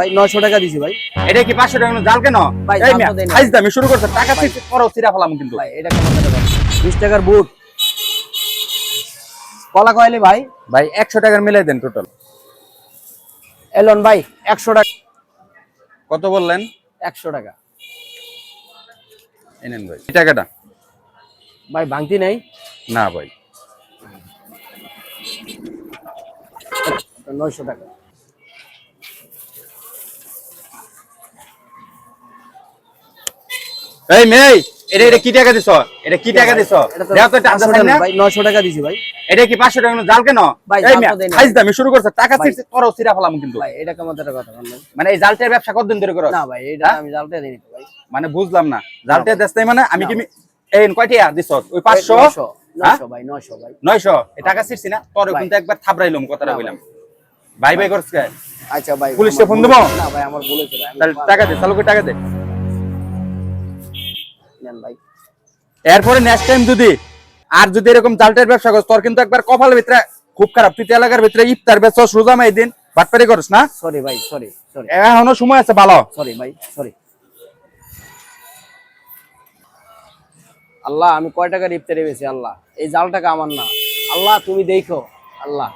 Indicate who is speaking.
Speaker 1: ভাই টাকা দিছি ভাই।
Speaker 2: এটা কি পাঁচশো টাকা জাল কেন?
Speaker 1: ভাই।
Speaker 2: খাইছ দামি শুরু টাকা ফেলাম কিন্তু।
Speaker 1: এটা টাকা বিশ টাকার বুট। কলা কয়লি ভাই?
Speaker 2: ভাই একশো টাকার মিলাই দেন টোটাল
Speaker 1: এলন ভাই একশো টাকা।
Speaker 2: কত বললেন?
Speaker 1: একশো টাকা।
Speaker 2: এনেন ভাই এই টাকাটা।
Speaker 1: ভাই ভাঙতি নেই?
Speaker 2: না ভাই।
Speaker 1: নয়শো টাকা।
Speaker 2: এই মেয়ে এটা এটা কি টাকা দিছ? এটা কি টাকা দিছ?
Speaker 1: এটা তো 500
Speaker 2: চাই না?
Speaker 1: ভাই নয়শো টাকা দিছি ভাই।
Speaker 2: এটা কি পাঁচশো টাকা জাল কেন?
Speaker 1: ভাই,
Speaker 2: দামি শুরু করছে টাকা ফেলাম কিন্তু।
Speaker 1: ভাই এটা কেমন কথা
Speaker 2: মানে এই জালটার ব্যবসা কতদিন ধরে করো
Speaker 1: না ভাই এটা
Speaker 2: হ্যাঁ?
Speaker 1: আমি জালটা দিই ভাই।
Speaker 2: মানে বুঝলাম না। জালটা। দেস্তাই মানে আমি কি এই কয়টিয়া দিছ? ওই পাঁচশো?
Speaker 1: নয়শো
Speaker 2: হ্যাঁ?
Speaker 1: নয়শো ভাই নয়শো ভাই।
Speaker 2: নয়শো? এই টাকা ছিড়ছি না
Speaker 1: ভাই।
Speaker 2: কিন্তু একবার থাবড়াইলাম কথাটা বললাম ভাই। ভাই করছ?
Speaker 1: আচ্ছা ভাই আমার
Speaker 2: ফোন দেবো?
Speaker 1: না ভাই আমার হয়েছে ভাই,
Speaker 2: টাকা দে চালু করে টাকা দে।
Speaker 1: নেন ভাই
Speaker 2: এরপরে নেক্সট টাইম যদি আর যদি এরকম জালটার ব্যবসা করছ তোর কিন্তু একবার কপালের ভিতরে খুব খারাপ তুই এলাকার ভিতরে ইফতার বেচছ রোজা মাই দিন বাটপারি করছ না?
Speaker 1: সরি ভাই সরি সরি
Speaker 2: এখনও সময় আছে ভালো।
Speaker 1: সরি ভাই সরি আল্লাহ আমি কয় টাকার ইফতারি পেয়েছি আল্লাহ? এই জাল টাকা আমার না। আল্লাহ তুমি দেখো আল্লাহ।